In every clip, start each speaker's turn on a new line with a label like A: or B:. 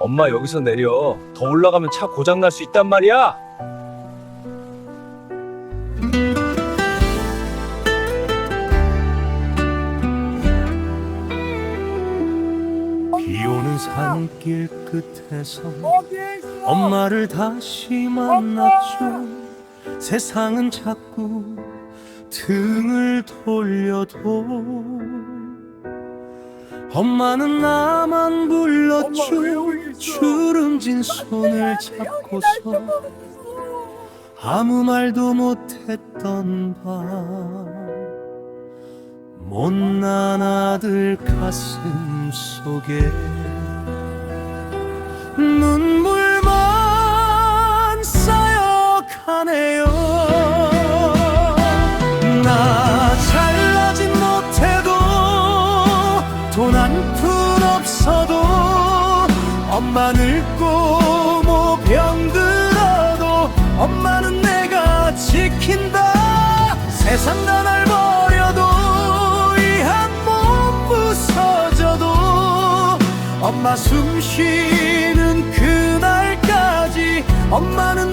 A: 엄마 여기서 내려. 더 올라가면 차 고장 날 수 있단 말이야.
B: 비 오는 산길 끝에서 엄마를 다시 만났죠 세상은 자꾸 등을 돌려도 엄마는 나만 불렀죠. 주름진 손을 잡고서 아무 말도 못했던 밤. 못난 아들 가슴 속에 늙고 뭐 병들어도 엄마는 내가 지킨다. 세상 다 날 버려도 이 한 몸 부서져도 엄마 숨 쉬는 그날까지 엄마는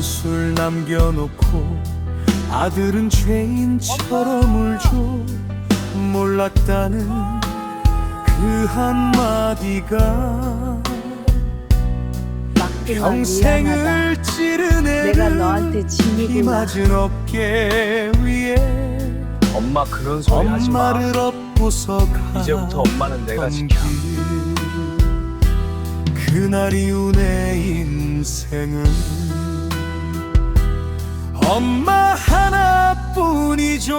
B: 한술 남겨놓고 아들은 죄인처럼 울죠 몰랐다는 그 한마디가. 평생을 찌른
C: 내가
B: 애를
C: 너한테
B: 피
C: 짐이구나.
B: 맞은 어깨 위에
A: 엄마 그런 소리 하지 마.
B: 엄마를 업고서 가
A: 이제부터 엄마는 내가 지켜.
B: 그날 이후 내 인생은 엄마 하나뿐이죠.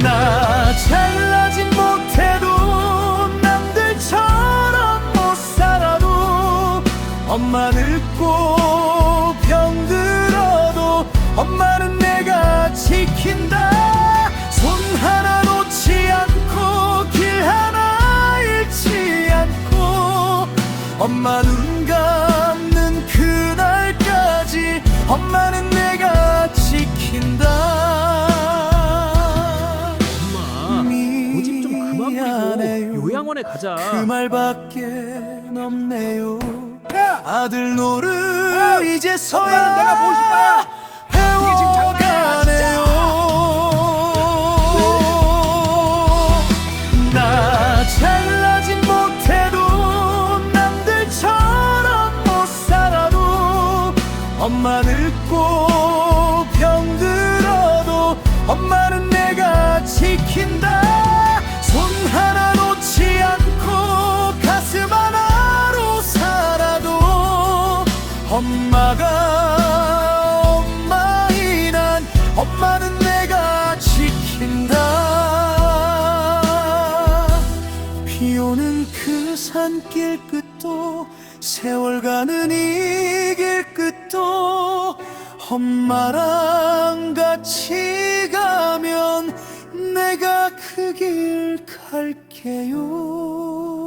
B: 나 잘나진 못해도 남들처럼 못 살아도 엄마 늙고 병들어도 엄마는 내가 지킨다. 손 하나 놓지 않고 길 하나 잃지 않고 엄마 눈 엄마는 내가 지킨다.
D: 엄마 고집 좀 그만. 부리고 요양원에 가자.
B: 그 말밖에 없네요. 아들 노릇 이제서야. 내가 싶 엄마 늙고 병들어도 엄마는 내가 지킨다. 손 하나 놓지 않고 가슴 하나로 살아도 엄마가 엄마인 한 엄마는 내가 지킨다. 비 오는 그 산길 끝도 세월 가는 이 엄마랑 같이 가면 내가 그 길 갈게요